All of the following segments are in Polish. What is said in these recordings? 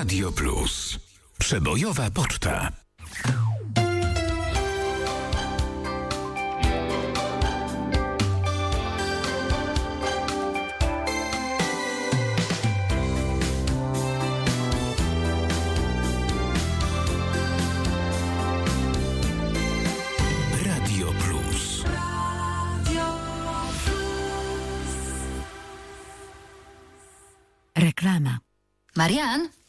Radio Plus. Przebojowa poczta. Radio Plus. Reklama. Marian?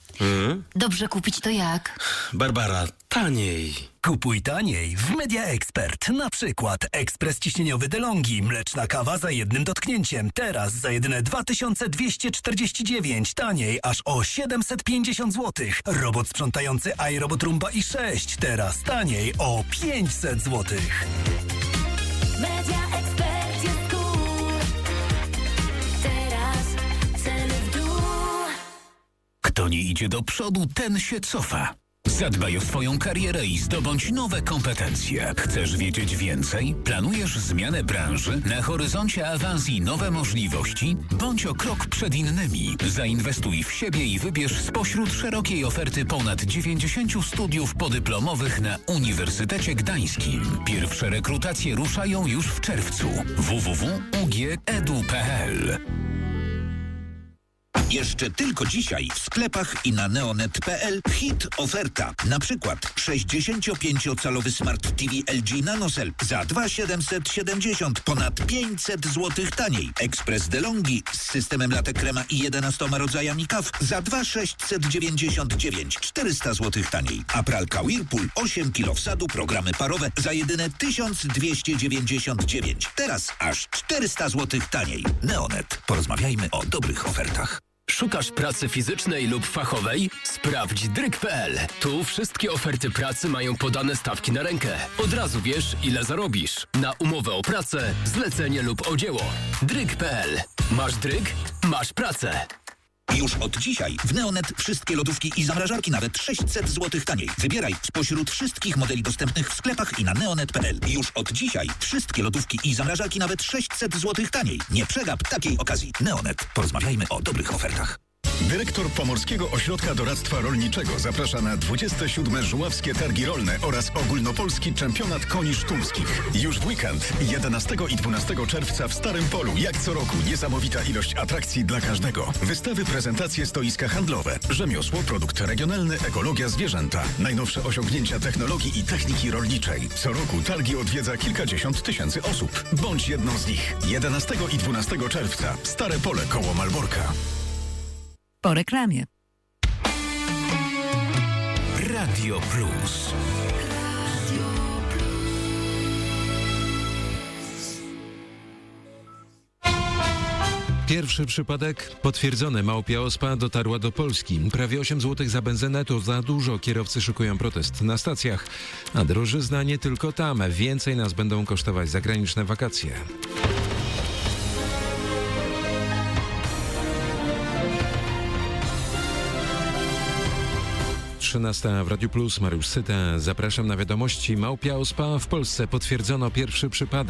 Dobrze kupić to jak? Barbara, taniej. Kupuj taniej w Media Expert. Na przykład ekspres ciśnieniowy DeLonghi, mleczna kawa za jednym dotknięciem. Teraz za jedyne 2249, taniej aż o 750 zł. Robot sprzątający iRobot Rumba i 6, teraz taniej o 500 zł. Kto nie idzie do przodu, ten się cofa. Zadbaj o swoją karierę i zdobądź nowe kompetencje. Chcesz wiedzieć więcej? Planujesz zmianę branży? Na horyzoncie awans i nowe możliwości? Bądź o krok przed innymi. Zainwestuj w siebie i wybierz spośród szerokiej oferty ponad 90 studiów podyplomowych na Uniwersytecie Gdańskim. Pierwsze rekrutacje ruszają już w czerwcu. www.ugiedu.pl Jeszcze tylko dzisiaj w sklepach i na neonet.pl hit oferta. Na przykład 65-calowy Smart TV LG NanoCell za 2770 ponad 500 zł taniej. Ekspres DeLonghi z systemem latte krema i 11 rodzajami kaw za 2699 400 zł taniej. A pralka Whirlpool 8 kg wsadu programy parowe za jedyne 1299. Teraz aż 400 zł taniej. Neonet. Porozmawiajmy o dobrych ofertach. Szukasz pracy fizycznej lub fachowej? Sprawdź dryk.pl. Tu wszystkie oferty pracy mają podane stawki na rękę. Od razu wiesz, ile zarobisz. Na umowę o pracę, zlecenie lub o dzieło. Dryk.pl. Masz dryk? Masz pracę. Już od dzisiaj w Neonet wszystkie lodówki i zamrażarki nawet 600 zł taniej. Wybieraj spośród wszystkich modeli dostępnych w sklepach i na neonet.pl. Już od dzisiaj wszystkie lodówki i zamrażarki nawet 600 zł taniej. Nie przegap takiej okazji. Neonet. Porozmawiajmy o dobrych ofertach. Dyrektor Pomorskiego Ośrodka Doradztwa Rolniczego zaprasza na 27. Żuławskie Targi Rolne oraz ogólnopolski czempionat koni sztumskich. Już w weekend 11 i 12 czerwca w Starym Polu, jak co roku, niesamowita ilość atrakcji dla każdego. Wystawy, prezentacje, stoiska handlowe, rzemiosło, produkt regionalny, ekologia, zwierzęta, najnowsze osiągnięcia technologii i techniki rolniczej. Co roku targi odwiedza kilkadziesiąt tysięcy osób. Bądź jedną z nich. 11 i 12 czerwca. Stare Pole koło Malborka. Po reklamie. Radio Plus. Pierwszy przypadek potwierdzony. Małpia ospa dotarła do Polski. Prawie 8 zł za benzynę to za dużo. Kierowcy szykują protest na stacjach. A drożyzna nie tylko tam. Więcej nas będą kosztować zagraniczne wakacje. Trzynasta w Radiu Plus, Mariusz Syta. Zapraszam na wiadomości. Małpia ospa w Polsce potwierdzono pierwszy przypadek.